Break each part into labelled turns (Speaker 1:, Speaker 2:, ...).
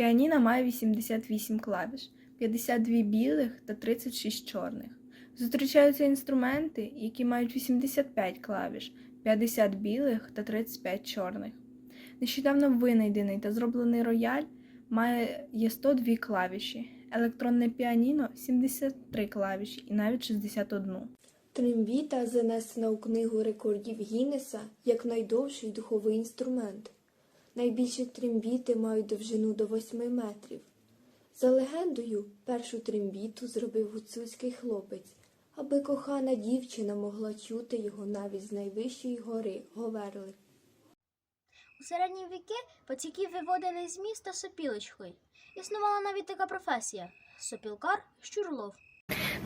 Speaker 1: Піаніно має 88 клавіш, 52 білих та 36 чорних. Зустрічаються інструменти, які мають 85 клавіш, 50 білих та 35 чорних. Нещодавно винайдений та зроблений рояль має є 102 клавіші, електронне піаніно 73 клавіші і навіть 61.
Speaker 2: Трембіта занесена у книгу рекордів Гіннеса як найдовший духовий інструмент. Найбільші трембіти мають довжину до 8 метрів. За легендою, першу трембіту зробив гуцульський хлопець, аби кохана дівчина могла чути його навіть з найвищої гори Говерли.
Speaker 3: У середні віки пацюків виводили з міста сопілочкою. Існувала навіть така професія сопілкар щурлов.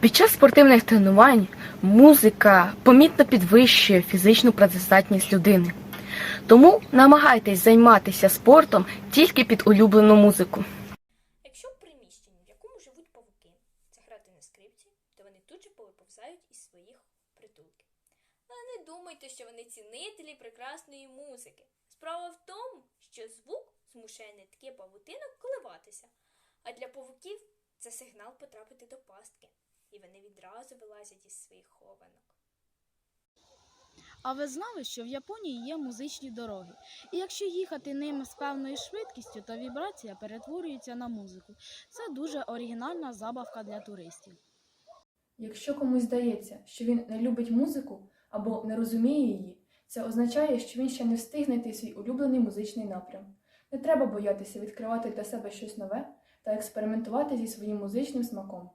Speaker 4: Під час спортивних тренувань музика помітно підвищує фізичну працездатність людини. Тому намагайтесь займатися спортом тільки під улюблену музику.
Speaker 5: Якщо в приміщенні, в якому живуть павуки, заграти на скрипці, то вони тут же повиповзають із своїх притулків. Але не думайте, що вони цінителі прекрасної музики. Справа в тому, що звук змушує нитки павутинок коливатися, а для павуків це сигнал потрапити до пастки, і вони відразу вилазять із своїх хованок.
Speaker 6: А ви знали, що в Японії є музичні дороги? І якщо їхати ними з певною швидкістю, то вібрація перетворюється на музику. Це дуже оригінальна забавка для туристів.
Speaker 7: Якщо комусь здається, що він не любить музику або не розуміє її, це означає, що він ще не встиг знайти свій улюблений музичний напрям. Не треба боятися відкривати для себе щось нове та експериментувати зі своїм музичним смаком.